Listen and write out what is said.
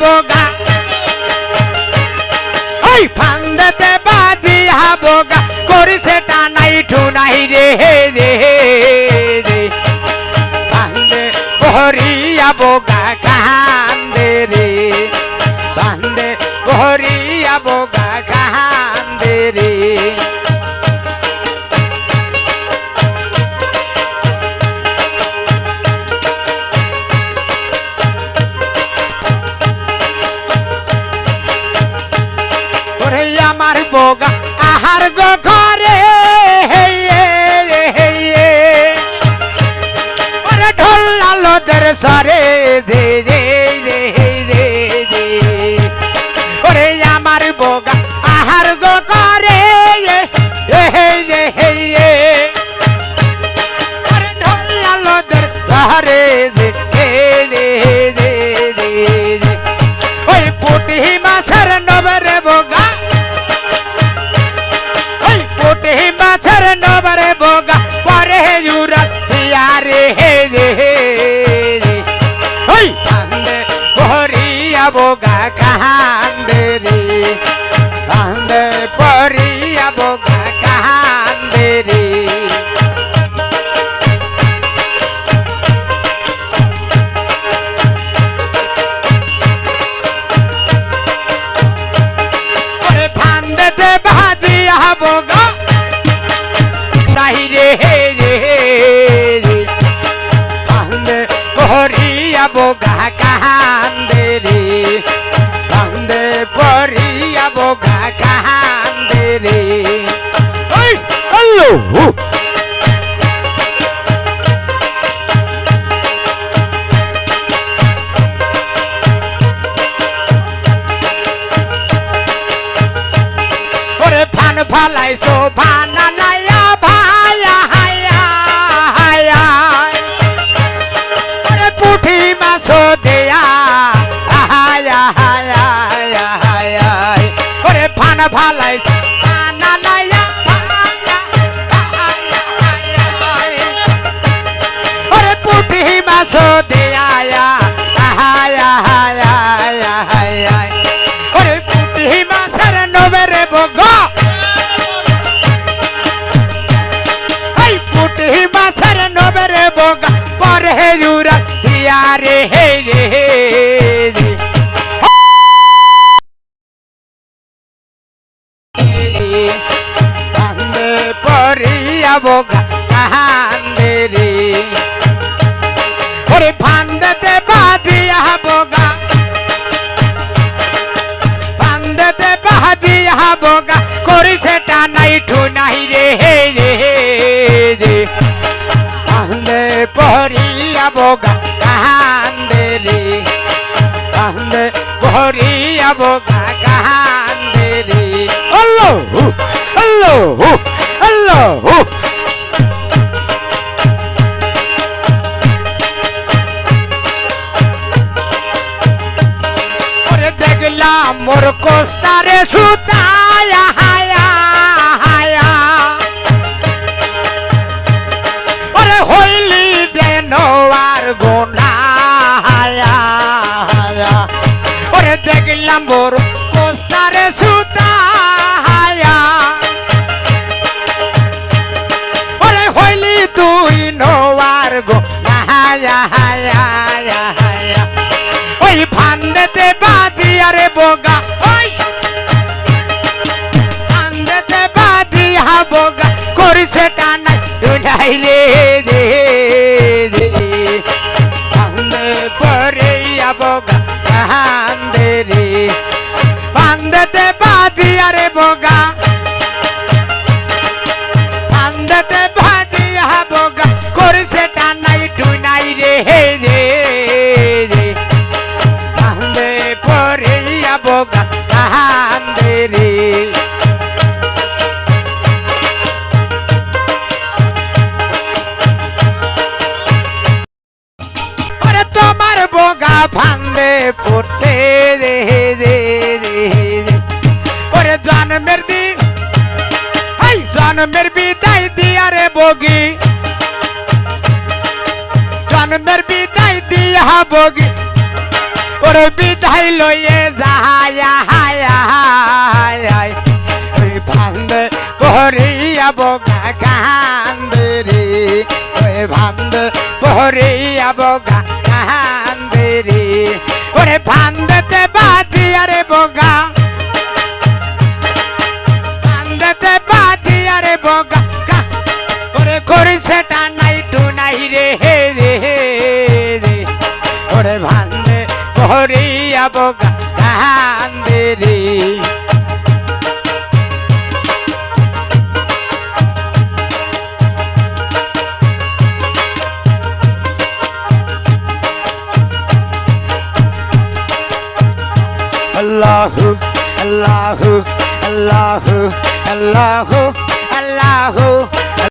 বোগা ওই ফান্দেতে বাজিয়া বোগা করি সেটা নাই ঠুনাই রে রে রে। বান্দে বহরিয়া বোগা। আমার বোগা, আহার গো ঘরে ওরে ঢোল সরে দে দে ওরে আমার বোগা, আহার গো ঘরে ওরে ঢোল লালদের সরে দে পরে জুরা ইয়ারে হে রে হে রে হই কান্দে পরিয়া বোগা কান্দে রে কান্দে পরিয়া বোগা বোগা কান্দে রে। কান্দে পরিয়া বোগা কান্দে রে। ফান ফালাইছো ফানা নবেরে বগা, পরে জুরা দিয়া রে, হে রে কান্দে পরিয়া বগা কান্দে রে। ওরে ফান্দেতে বাদিয়া বোগা পরিয়া বোকা কান্দে রে আল্লাহ আল্লাহ আল্লাহ। মোর কোস্তারে সুতা ওরে হইলি তুই নোয়ার গো হায়া হায়া হায়া ওই ফান্দেতে পড়তে রে রে রে ওরে জন্মের দিন এই জন্মের বিদায় দিয়া রে বগি। জন্মের বিদায় দিয়া বগি। ওরে বিদায় লইয়ে যায়, হায় হায় ভান্দে পহরিয়া বোগা কান্দে রে। ভান্দে পহরিয়া বোগা পহরিয়া বোগা কান্দে রে আল্লাহু আল্লাহু আল্লাহু আল্লাহু আল্লাহু।